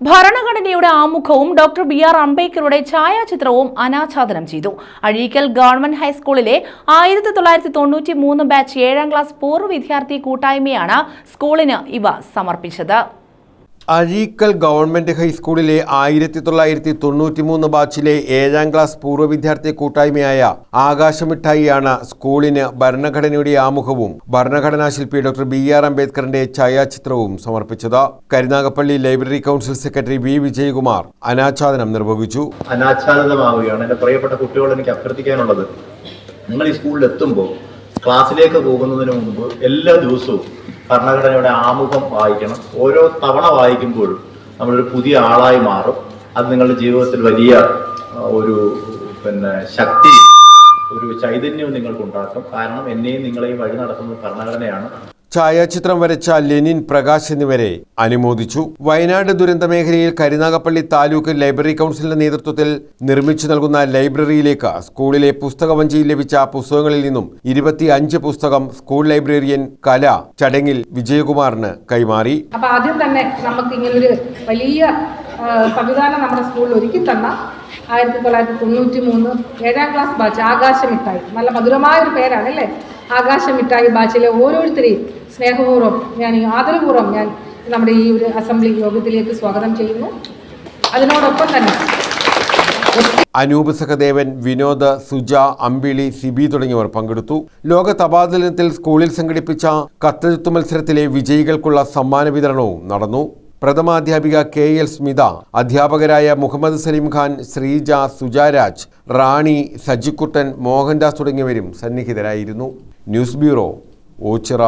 ഭരണഘടനയുടെ ആമുഖവും doctor B R അംബേദ്കറുടെ ഛായാചിത്രവും അനാച്ഛാദനം ചെയ്തു. അഴീക്കൽ ഗവൺമെന്റ് ഹൈസ്കൂളിലെ ആയിരത്തി തൊള്ളായിരത്തി തൊണ്ണൂറ്റി മൂന്ന് ബാച്ച് ഏഴാം ക്ലാസ് പൂർവ വിദ്യാർത്ഥി കൂട്ടായ്മയാണ് സ്കൂളിന് ഇവ സമർപ്പിച്ചത്. അഴീക്കൽ ഗവൺമെന്റ് ഹൈസ്കൂളിലെ ആയിരത്തി തൊള്ളായിരത്തി തൊണ്ണൂറ്റി മൂന്ന് ബാച്ചിലെ ഏഴാം ക്ലാസ് പൂർവ വിദ്യാർത്ഥി കൂട്ടായ്മയായ ആകാശമിഠായിയാണ് സ്കൂളിന് ഭരണഘടനയുടെ ആമുഖവും ഭരണഘടനാ ശില്പി ഡോക്ടർ ബി ആർ അംബേദ്കറിന്റെ ഛായാചിത്രവും സമർപ്പിച്ചത്. Karunagappally library council secretary V Vijayakumar അനാച്ഛാദനം നിർവഹിച്ചു. അനാച്ഛാദനമാവുകയാണ്. എന്റെ പ്രിയപ്പെട്ട കുട്ടികളോട് എനിക്ക് അഭ്യർത്ഥിക്കാനുള്ളത്. നിങ്ങൾ ഈ സ്കൂളിൽ എത്തുമ്പോൾ ക്ലാസ്സിലേക്ക് പോകുന്നതിന് മുമ്പ് എല്ലാ ദിവസവും ഭരണഘടനയുടെ ആമുഖം വായിക്കണം. ഓരോ തവണ വായിക്കുമ്പോഴും നമ്മളൊരു പുതിയ ആളായി മാറും. അത് നിങ്ങളുടെ ജീവിതത്തിൽ വലിയ ഒരു പിന്നെ ശക്തി ഒരു ചൈതന്യവും നിങ്ങൾക്ക് ഉണ്ടാക്കും കാരണം എന്നെയും നിങ്ങളെയും വഴി നടത്തുന്നത് ഭരണഘടനയാണ്. ഛായാചിത്രം വരച്ച ലെനിൻ പ്രകാശ് എന്നിവരെ അനുമോദിച്ചു. വയനാട് ദുരന്ത മേഖലയിൽ കരുനാഗപ്പള്ളി താലൂക്ക് ലൈബ്രറി കൗൺസിലിന്റെ നേതൃത്വത്തിൽ നിർമ്മിച്ചു നൽകുന്ന ലൈബ്രറിയിലേക്ക് സ്കൂളിലെ പുസ്തകവഞ്ചിയിൽ ലഭിച്ച പുസ്തകങ്ങളിൽ നിന്നും ഇരുപത്തി അഞ്ച് പുസ്തകം സ്കൂൾ ലൈബ്രറിയൻ കല ചടങ്ങിൽ വിജയകുമാറിന് കൈമാറി. അപ്പൊ ആദ്യം തന്നെ നമുക്ക് ഇങ്ങനൊരു വലിയ സംവിധാനം നമ്മുടെ സ്കൂളിൽ ഒരുക്കി തന്ന ആയിരത്തി തൊള്ളായിരത്തി തൊണ്ണൂറ്റി മൂന്ന് ഏഴാം ക്ലാസ് ബാച്ച് ആകാശമിട്ടായി. നല്ല മധുരമായ ഒരു പേരാണ് അല്ലേ ആകാശമിഠായി ബാച്ചിലെ ഓരോരുത്തരെയും സ്നേഹപൂർവം ഞാൻ ആദരപൂർവം ഞാൻ നമ്മുടെ ഈ ഒരു അസംബ്ലി യോഗത്തിലേക്ക് സ്വാഗതം ചെയ്യുന്നു. അതിനോടൊപ്പം തന്നെ അനൂപ് സഹദേവൻ വിനോദ് സുജ അമ്പിളി സിബി തുടങ്ങിയവർ പങ്കെടുത്തു. ലോക തപാൽ ദിനത്തിൽ സ്കൂളിൽ സംഘടിപ്പിച്ച കത്തെഴുത്തു മത്സരത്തിലെ വിജയികൾക്കുള്ള സമ്മാന വിതരണവും നടന്നു. പ്രഥമാധ്യാപിക കെ എൽ സ്മിത അധ്യാപകരായ മുഹമ്മദ് സലീം ഖാൻ ശ്രീജ സുജാരാജ് റാണി സജിക്കുട്ടൻ മോഹൻദാസ് തുടങ്ങിയവരും സന്നിഹിതരായിരുന്നു. News bureau Ochira.